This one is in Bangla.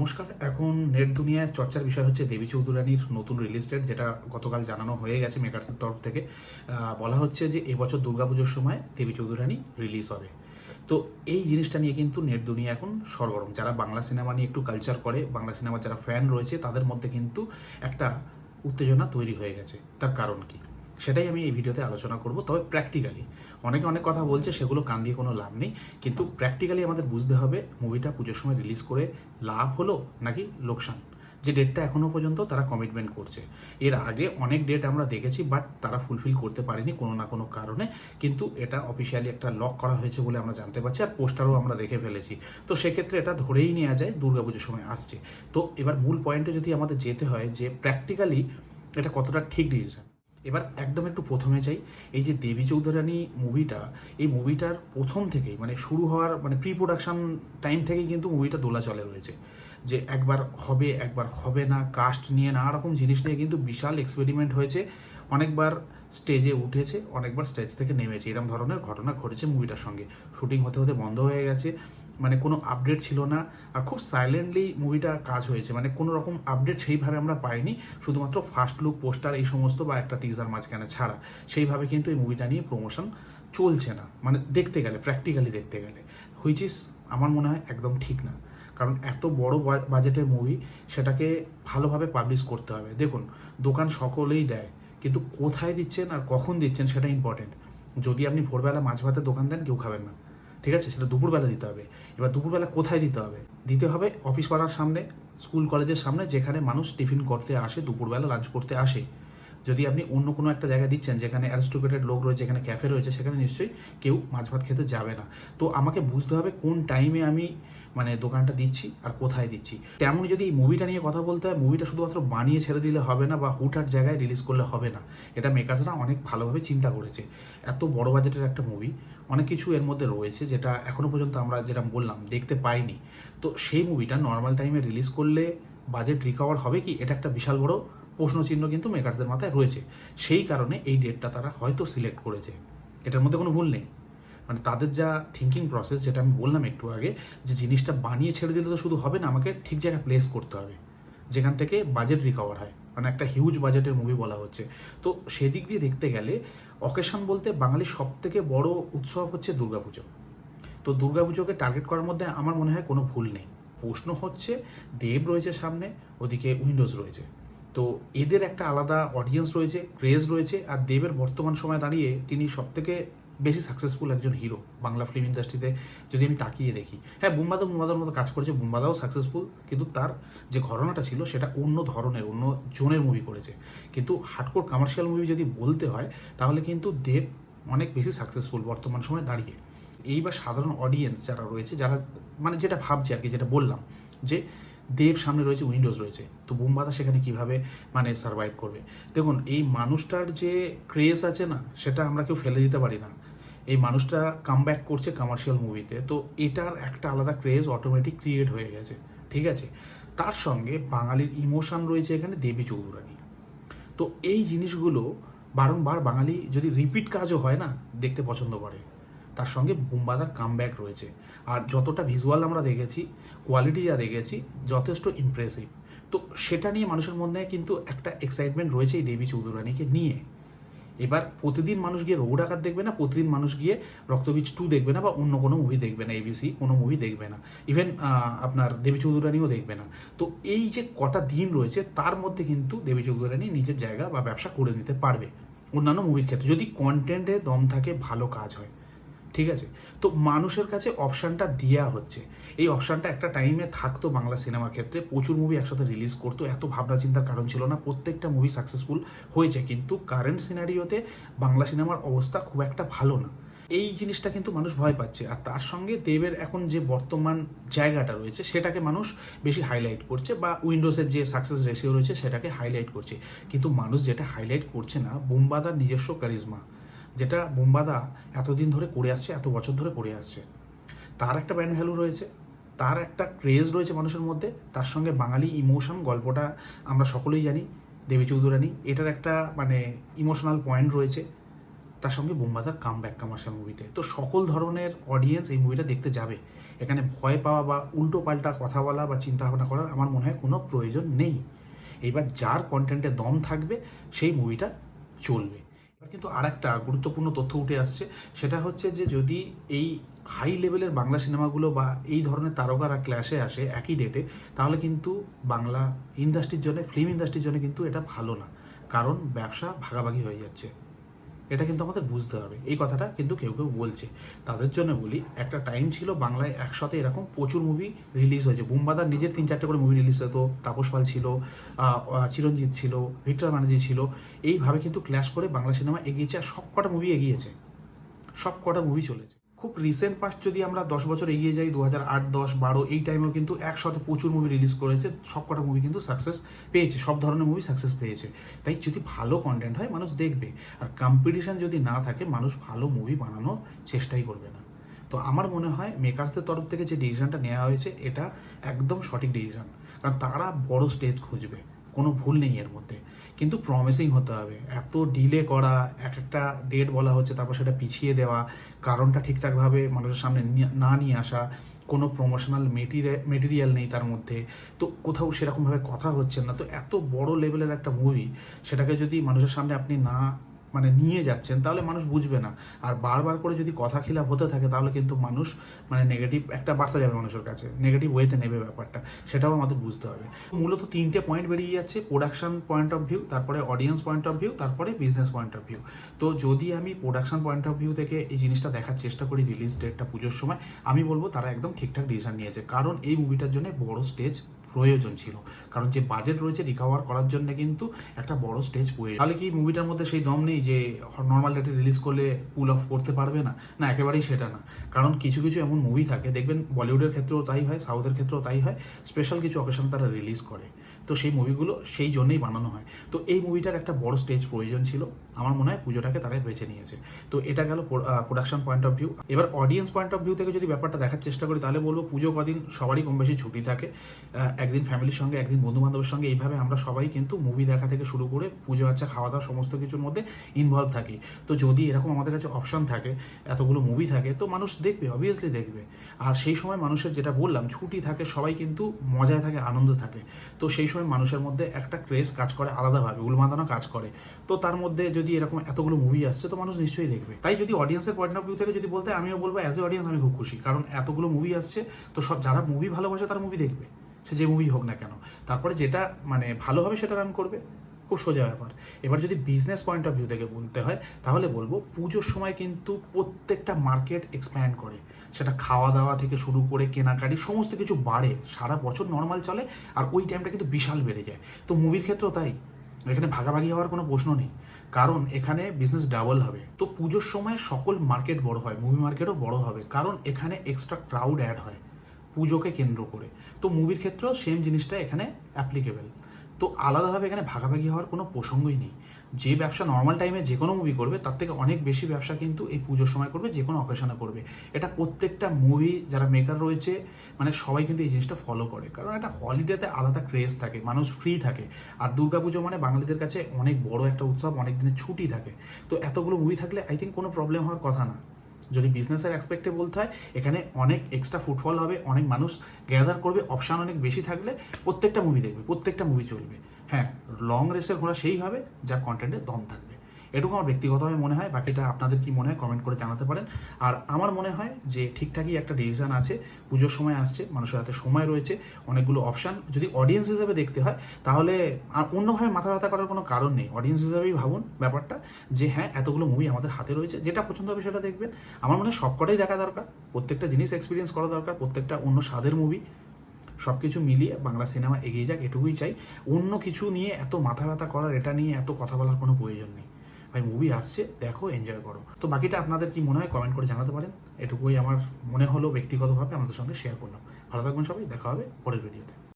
নমস্কার। এখন নেট দুনিয়ায় চর্চার বিষয় হচ্ছে দেবী চৌধুরানীর নতুন রিলিজ ডেট যেটা গতকাল জানানো হয়ে গেছে মেকার্সের তরফ থেকে। বলা হচ্ছে যে এবছর দুর্গাপুজোর সময় দেবী চৌধুরানী রিলিজ হবে। তো এই জিনিসটা নিয়ে কিন্তু নেট দুনিয়া এখন সরগরম। যারা বাংলা সিনেমা নিয়ে একটু কালচার করে, বাংলা সিনেমার যারা ফ্যান রয়েছে, তাদের মধ্যে কিন্তু একটা উত্তেজনা তৈরি হয়ে গেছে। তার কারণ কি? সেটাই আমি এই ভিডিওতে আলোচনা করব। তবে প্র্যাকটিক্যালি অনেকে অনেক কথা বলছে, সেগুলো কান দিয়ে কোনো লাভ নেই। কিন্তু প্র্যাকটিক্যালি আমাদের বুঝতে হবে মুভিটা পুজোর সময় রিলিজ করে লাভ হলো নাকি লোকসান? যে ডেটটা এখনও পর্যন্ত তারা কমিটমেন্ট করছে। এর আগে অনেক ডেট আমরা দেখেছি বাট তারা ফুলফিল করতে পারেনি কোনো না কোনো কারণে। কিন্তু এটা অফিসিয়ালি একটা লক করা হয়েছে বলে আমরা জানতে পারছি, আর পোস্টারও আমরা দেখে ফেলেছি। তো সেক্ষেত্রে এটা ধরেই নেওয়া যায় দুর্গাপুজোর সময় আসছে। তো এবার মূল পয়েন্টে যদি আমাদের যেতে হয় যে প্র্যাকটিক্যালি এটা কতটা ঠিক ডিসিশন এবার একদম একটু প্রথমে চাই এই যে দেবী চৌধুরানী মুভিটা এই মুভিটার প্রথম থেকেই মানে শুরু হওয়ার মানে প্রি প্রোডাকশন টাইম থেকেই কিন্তু মুভিটা দোলা চলে রয়েছে। যে একবার হবে একবার হবে না কাস্ট নিয়ে নানা রকম জিনিস নিয়ে কিন্তু বিশাল এক্সপেরিমেন্ট হয়েছে। অনেকবার স্টেজে উঠেছে, অনেকবার স্টেজ থেকে নেমেছে। এরকম ধরনের ঘটনা ঘটেছে মুভিটার সঙ্গে। শুটিং হতে হতে বন্ধ হয়ে গেছে। মানে কোনো আপডেট ছিল না। আর খুব সাইলেন্টলি মুভিটা কাজ হয়েছে। মানে কোনো রকম আপডেট সেইভাবে আমরা পাইনি। শুধুমাত্র ফার্স্ট লুক পোস্টার এই সমস্ত বা একটা টিজার মাঝখানে ছাড়া। সেইভাবে কিন্তু এই মুভিটা নিয়ে প্রমোশন চলছে না। মানে দেখতে গেলে প্র্যাকটিক্যালি দেখতে গেলে। হুইচ ইজ আমার মনে হয় একদম ঠিক না। কারণ এত বড় বাজেটের মুভি সেটাকে ভালোভাবে পাবলিশ করতে হবে। দেখুন, দোকান সকলেই দেয়, কিন্তু কোথায় দিচ্ছেন আর কখন দিচ্ছেন সেটা ইম্পর্টেন্ট যদি আপনি ভোরবেলা মাছ ভাতের দোকান দেন, কেউ খাবেন না। ঠিক আছে? সেটা দুপুরবেলা দিতে হবে। এবার দুপুরবেলা কোথায় দিতে হবে? দিতে হবে অফিস পাড়ার সামনে স্কুল কলেজের সামনে, যেখানে মানুষ টিফিন করতে আসে, দুপুরবেলা লাঞ্চ করতে আসে। যদি আপনি অন্য কোনো একটা জায়গায় দিচ্ছেন, যেখানে অ্যারিস্টোক্রেটেড লোক রয়েছে, যেখানে ক্যাফে রয়েছে, সেখানে নিশ্চয়ই কেউ মাছ ভাত খেতে যাবে না। তো আমাকে বুঝতে হবে কোন টাইমে আমি মানে দোকানটা দিচ্ছি আর কোথায় দিচ্ছি। তেমন যদি এই মুভিটা নিয়ে কথা বলতে হয় মুভিটা শুধুমাত্র বানিয়ে ছেড়ে দিলে হবে না বা হুটহাট জায়গায় রিলিজ করলে হবে না। এটা মেকার্সরা অনেক ভালোভাবে চিন্তা করেছে। এত বড় বাজেটের একটা মুভি অনেক কিছু এর মধ্যে রয়েছে যেটা এখনও পর্যন্ত আমরা যেটা বললাম, দেখতে পাইনি। তো সেই মুভিটা নর্মাল টাইমে রিলিজ করলে বাজেট রিকভার হবে কি? এটা একটা বিশাল বড় প্রশ্নচিহ্ন কিন্তু মেকার্সদের মাথায় রয়েছে। সেই কারণে এই ডেটটা তারা হয়তো সিলেক্ট করেছে। এটার মধ্যে কোনো ভুল নেই। মানে তাদের যা থিঙ্কিং প্রসেস যেটা আমি বললাম একটু আগে, যে জিনিসটা বানিয়ে ছেড়ে দিলে তো শুধু হবে না, আমাকে ঠিক জায়গায় প্লেস করতে হবে। যেখান থেকে বাজেট রিকভার হয়। মানে একটা হিউজ বাজেটের মুভি বলা হচ্ছে। তো সেদিক দিয়ে দেখতে গেলে অকেশন বলতে বাঙালির সব থেকে বড় উৎসব হচ্ছে দুর্গাপুজো। তো দুর্গাপুজোকে টার্গেট করার মধ্যে আমার মনে হয় কোনো ভুল নেই। প্রশ্ন হচ্ছে, দেব রয়েছে সামনে, ওদিকে উইন্ডোজ রয়েছে। তো এদের একটা আলাদা অডিয়েন্স রয়েছে ক্রেজ রয়েছে, আর দেবের বর্তমান সময় দাঁড়িয়ে তিনি সব থেকে বেশি সাকসেসফুল একজন হিরো বাংলা ফিল্ম ইন্ডাস্ট্রিতে যদি আমি তাকিয়ে দেখি। হ্যাঁ বুম্বাদা বুম্বাদার মতো কাজ করেছে, বুম্বাদাও সাকসেসফুল কিন্তু তার যে ঘটনাটা ছিল সেটা অন্য ধরনের, অন্য জোনের মুভি করেছে। কিন্তু হার্ডকোর কমার্শিয়াল মুভি যদি বলতে হয়, তাহলে কিন্তু দেব অনেক বেশি সাকসেসফুল বর্তমান সময়ে দাঁড়িয়ে। এইবার সাধারণ অডিয়েন্স যারা রয়েছে, যারা মানে যেটা ভাবছে আর কি, যেটা বললাম, যে দেব সামনে রয়েছে, উইন্ডোজ রয়েছে। তো বুম্বাদা সেখানে কীভাবে মানে সার্ভাইভ করবে? দেখুন, এই মানুষটার যে ক্রেজ আছে না, সেটা আমরা কেউ ফেলে দিতে পারি না। এই মানুষটা কাম ব্যাক করছে কমার্শিয়াল মুভিতে তো। এটার একটা আলাদা ক্রেজ অটোমেটিক ক্রিয়েট হয়ে গেছে। ঠিক আছে? তার সঙ্গে বাঙালির ইমোশন রয়েছে এখানে দেবী চৌধুরানী। তো এই জিনিসগুলো বারংবার বাঙালি যদি রিপিট কাজও হয় না, দেখতে পছন্দ করে। তার সঙ্গে বুম্বাদার কামব্যাক রয়েছে। আর যতটা ভিজুয়াল আমরা দেখেছি কোয়ালিটি যা দেখেছি, যথেষ্ট ইমপ্রেসিভ তো সেটা নিয়ে মানুষের মধ্যে কিন্তু একটা এক্সাইটমেন্ট রয়েছে এই দেবী চৌধুরানীকে নিয়ে। এবার প্রতিদিন মানুষ গিয়ে রঘু ডাকাত দেখবে না, প্রতিদিন মানুষ গিয়ে রক্তবীজ টু দেখবে না বা অন্য কোনো মুভি দেখবে না এবিসি কোনো মুভি দেখবে না। ইভেন আপনার দেবী চৌধুরানীও দেখবে না। তো এই যে কটা দিন রয়েছে, তার মধ্যে কিন্তু দেবী চৌধুরানী নিজের জায়গা বা ব্যবসা করে নিতে পারবে অন্যান্য মুভির ক্ষেত্রে। যদি কন্টেন্টে দম থাকে, ভালো কাজ হয়। ঠিক আছে? তো মানুষের কাছে অপশানটা দেওয়া হচ্ছে। এই অপশানটা একটা টাইমে থাকতো বাংলা সিনেমার ক্ষেত্রে। প্রচুর মুভি একসাথে রিলিজ করতো। এত ভাবনা চিন্তার কারণ ছিল না। প্রত্যেকটা মুভি সাকসেসফুল হয়েছে। কিন্তু কারেন্ট সিনারিওতে বাংলা সিনেমার অবস্থা খুব একটা ভালো না। এই জিনিসটা কিন্তু মানুষ ভয় পাচ্ছে। আর তার সঙ্গে দেবের এখন যে বর্তমান জায়গাটা রয়েছে, সেটাকে মানুষ বেশি হাইলাইট করছে বা উইন্ডোজের যে সাকসেস রেশিও রয়েছে, সেটাকে হাইলাইট করছে। কিন্তু মানুষ যেটা হাইলাইট করছে না বুম্বাদার নিজস্ব কারিজমা যেটা বুম্বাদা এতদিন ধরে করে আসছে, এত বছর ধরে করে আসছে। তার একটা ব্র্যান্ড ভ্যালু রয়েছে, তার একটা ক্রেজ রয়েছে মানুষের মধ্যে, তার সঙ্গে বাঙালি ইমোশন গল্পটা আমরা সকলেই জানি, দেবী চৌধুরানী, এটার একটা মানে ইমোশনাল পয়েন্ট রয়েছে, তার সঙ্গে বুম্বাদার কাম ব্যাক কামার্শিয়াল মুভিতে তো সকল ধরনের অডিয়েন্স এই মুভিটা দেখতে যাবে। এখানে ভয় পাওয়া বা উল্টো পাল্টা কথা বলা বা চিন্তা ভাবনা করার আমার মনে হয় কোনো প্রয়োজন নেই। এবার যার কন্টেন্টে দম থাকবে, সেই মুভিটা চলবে। কিন্তু আর একটা গুরুত্বপূর্ণ তথ্য উঠে আসছে। সেটা হচ্ছে যে যদি এই হাই লেভেলের বাংলা সিনেমাগুলো বা এই ধরনের তারকারা ক্লাসে আসে একই ডেটে তাহলে কিন্তু বাংলা ইন্ডাস্ট্রির জন্য ফিল্ম ইন্ডাস্ট্রির জন্য কিন্তু এটা ভালো না। কারণ ব্যবসা ভাগাভাগি হয়ে যাচ্ছে। এটা কিন্তু আমাদের বুঝতে হবে। এই কথাটা কিন্তু কেউ কেউ বলছে। তাদের জন্য বলি, একটা টাইম ছিল বাংলায় একসাথে এরকম প্রচুর মুভি রিলিজ হয়েছে। বুম্বাদার নিজের তিন চারটে করে মুভি রিলিজ হতো। তাপস পাল ছিল চিরঞ্জিত ছিল, ভিক্টর ব্যানার্জি ছিল। এইভাবে কিন্তু ক্ল্যাশ করে বাংলা সিনেমা এগিয়েছে আর সব কটা মুভি এগিয়েছে। সব কটা মুভি চলেছে। খুব রিসেন্ট পাস্ট যদি আমরা দশ বছর এগিয়ে যাই দু হাজার আট, দশ, বারো, এই টাইমেও কিন্তু একসাথে প্রচুর মুভি রিলিজ করেছে। সব কটা মুভি কিন্তু সাকসেস পেয়েছে, সব ধরনের মুভি সাকসেস পেয়েছে। তাই যদি ভালো কন্টেন্ট হয়, মানুষ দেখবে। আর কম্পিটিশান যদি না থাকে, মানুষ ভালো মুভি বানানোর চেষ্টাই করবে না। তো আমার মনে হয় মেকার্সদের তরফ থেকে যে ডিসিশনটা নেওয়া হয়েছে, এটা একদম সঠিক ডিসিশন কারণ তারা বড় স্টেজ খুঁজবে। কোনো ভুল নেই এর মধ্যে। কিন্তু প্রমিসিং হতে হবে। এত ডিলে করা, এক একটা ডেট বলা হচ্ছে, তারপর সেটা পিছিয়ে দেওয়া, কারণটা ঠিকঠাকভাবে মানুষের সামনে না নিয়ে আসা, কোনো প্রমোশনাল মেটেরিয়াল নেই তার মধ্যে। তো কোথাও সেরকমভাবে কথা হচ্ছে না। তো এত বড় লেভেলের একটা মুভি সেটাকে যদি মানুষের সামনে আপনি না মানে নিয়ে যাচ্ছেন, তাহলে মানুষ বুঝবে না। আর বারবার করে যদি কথা খিলাপ হতে থাকে, তাহলে কিন্তু মানুষ মানে নেগেটিভ একটা বার্তা যাবে মানুষের কাছে। নেগেটিভ ওয়েতে নেবে ব্যাপারটা। সেটাও আমাদের বুঝতে হবে। মূলত তিনটে পয়েন্ট বেরিয়ে যাচ্ছে প্রোডাকশন পয়েন্ট অফ ভিউ তারপরে অডিয়েন্স পয়েন্ট অফ ভিউ তারপরে বিজনেস পয়েন্ট অফ ভিউ তো যদি আমি প্রোডাকশন পয়েন্ট অফ ভিউ থেকে এই জিনিসটা দেখার চেষ্টা করি রিলিজ ডেটটা পুজোর সময়, আমি বলব তারা একদম ঠিকঠাক ডিসিশন নিয়েছে। কারণ এই মুভিটার জন্য বড় স্টেজ প্রয়োজন ছিল কারণ যে বাজেট রয়েছে রিকভার করার জন্য কিন্তু একটা বড় স্টেজ প্রয়োজন তাহলে কি মুভিটার মধ্যে সেই দম নেই যে নর্মাল ডেটে রিলিজ করলে পুল অফ করতে পারবে না? না, একেবারেই সেটা না। কারণ কিছু কিছু এমন মুভি থাকে, দেখবেন বলিউডের ক্ষেত্রেও তাই হয় সাউথের ক্ষেত্রেও তাই হয় স্পেশাল কিছু অকেশন তারা রিলিজ করে। তো সেই মুভিগুলো সেই জন্যই বানানো হয়। তো এই মুভিটার একটা বড় স্টেজ প্রয়োজন ছিল। আমার মনে হয় পুজোটাকে তারা বেছে নিয়েছে। তো এটা গেল প্রোডাকশন পয়েন্ট অফ ভিউ এবার অডিয়েন্স পয়েন্ট অফ ভিউ থেকে যদি ব্যাপারটা দেখার চেষ্টা করি, তাহলে বলব পুজো কদিন সবারই কম বেশি ছুটি থাকে। একদিন ফ্যামিলির সঙ্গে, একদিন বন্ধু বান্ধবের সঙ্গে, এইভাবে আমরা সবাই কিন্তু মুভি দেখা থেকে শুরু করে পুজো আচ্ছা খাওয়া দাওয়া সমস্ত কিছুর মধ্যে ইনভলভ থাকি। তো যদি এরকম আমাদের কাছে অপশন থাকে, এতগুলো মুভি থাকে, তো মানুষ দেখবে অবভিয়াসলি দেখবে। আর সেই সময় মানুষের যেটা বললাম, ছুটি থাকে, সবাই কিন্তু মজায় থাকে, আনন্দ থাকে। তো সেই সময় মানুষের মধ্যে একটা ক্রেজ কাজ করে আলাদাভাবে উলমাদানো কাজ করে। তো তার মধ্যে যদি এরকম এতগুলো মুভি আসছে, তো মানুষ নিশ্চয়ই দেখবে। তাই যদি অডিয়েন্সের পয়েন্ট অফ ভিউ থেকে যদি বলতে, আমিও বলব অ্যাজ এ অডিয়েন্স আমি খুব খুশি। কারণ এতগুলো মুভি আসছে, তো সব যারা মুভি ভালোবাসে, তারা মুভি দেখবে। সে যে মুভি হোক না কেন, তারপরে যেটা মানে ভালো হবে সেটা রান করবে, খুব সোজা ব্যাপার। এবার যদি বিজনেস পয়েন্ট অফ ভিউ থেকে বলতে হয়, তাহলে বলব পুজোর সময় কিন্তু প্রত্যেকটা মার্কেট এক্সপ্যান্ড করে। সেটা খাওয়া দাওয়া থেকে শুরু করে কেনাকাটি, সমস্ত কিছু বাড়ে। সারা বছর নর্মাল চলে, আর ওই টাইমটা কিন্তু বিশাল বেড়ে যায়। তো মুভির ক্ষেত্রেও তাই। এখানে ভাগাভাগি হওয়ার কোনো প্রশ্ন নেই। কারণ এখানে বিজনেস ডাবল হবে। তো পুজোর সময় সকল মার্কেট বড় হয় মুভি মার্কেটও বড় হবে। কারণ এখানে এক্সট্রা ক্রাউড অ্যাড হয়। পুজোকে কেন্দ্র করে। তো মুভির ক্ষেত্রেও সেম জিনিসটা এখানে অ্যাপ্লিকেবল তো আলাদাভাবে এখানে ভাগাভাগি হওয়ার কোনো প্রসঙ্গই নেই। যে ব্যবসা নর্মাল টাইমে যে কোনো মুভি করবে, তার থেকে অনেক বেশি ব্যবসা কিন্তু এই পুজোর সময় করবে যে কোনো অকেশনে করবে। এটা প্রত্যেকটা মুভি যারা মেকার রয়েছে মানে সবাই কিন্তু এই জিনিসটা ফলো করে। কারণ একটা হলিডেতে আলাদা ক্রেজ থাকে, মানুষ ফ্রি থাকে। আর দুর্গাপুজো মানে বাঙালিদের কাছে অনেক বড় একটা উৎসব, অনেক দিনের ছুটি থাকে। তো এতগুলো মুভি থাকলে আই থিঙ্ক কোনো প্রবলেম হওয়ার কথা না। যদি বিজনেসের অ্যাসপেক্টে বলতে হয় এখানে অনেক এক্সট্রা ফুটফল হবে, অনেক মানুষ গ্যাদার করবে অপশান অনেক বেশি থাকলে প্রত্যেকটা মুভি দেখবে, প্রত্যেকটা মুভি চলবে। হ্যাঁ লং রেসের ঘোড়া সেই হবে, যার কন্টেন্টে দম থাকবে। এটুকু আমার ব্যক্তিগতভাবে মনে হয়, বাকিটা আপনাদের কি মনে হয় কমেন্ট করে জানাতে পারেন। আর আমার মনে হয় যে ঠিকঠাকই একটা ডিসিশন আছে, পুজোর সময় আসছে, মানুষের হাতে সময় রয়েছে, অনেকগুলো অপশান যদি অডিয়েন্স হিসেবে দেখতে হয়, তাহলে আর অন্যভাবে মাথা ব্যথা করার কোনো কারণ নেই। অডিয়েন্স হিসেবেই ভাবুন ব্যাপারটা যে হ্যাঁ এতগুলো মুভি আমাদের হাতে রয়েছে, যেটা পছন্দ হবে সেটা দেখবেন। আমার মনে হয় সবকটাই দেখা দরকার, প্রত্যেকটা জিনিস এক্সপিরিয়েন্স করা দরকার, প্রত্যেকটা অন্য স্বাদের মুভি সব কিছু মিলিয়ে বাংলা সিনেমা এগিয়ে যাক, এটুকুই চাই। অন্য কিছু নিয়ে এত মাথা ব্যথা করার, এটা নিয়ে এত কথা বলার কোনো প্রয়োজন নেই। ভাই মুভি আসছে, দেখো এনজয় করো। তো বাকিটা আপনাদের কি মনে হয় কমেন্ট করে জানাতে পারেন। এটুকুই আমার মনে হলো ব্যক্তিগতভাবে আমাদের সঙ্গে শেয়ার করলাম। ভালো থাকবেন সবাই, দেখা হবে পরের ভিডিওতে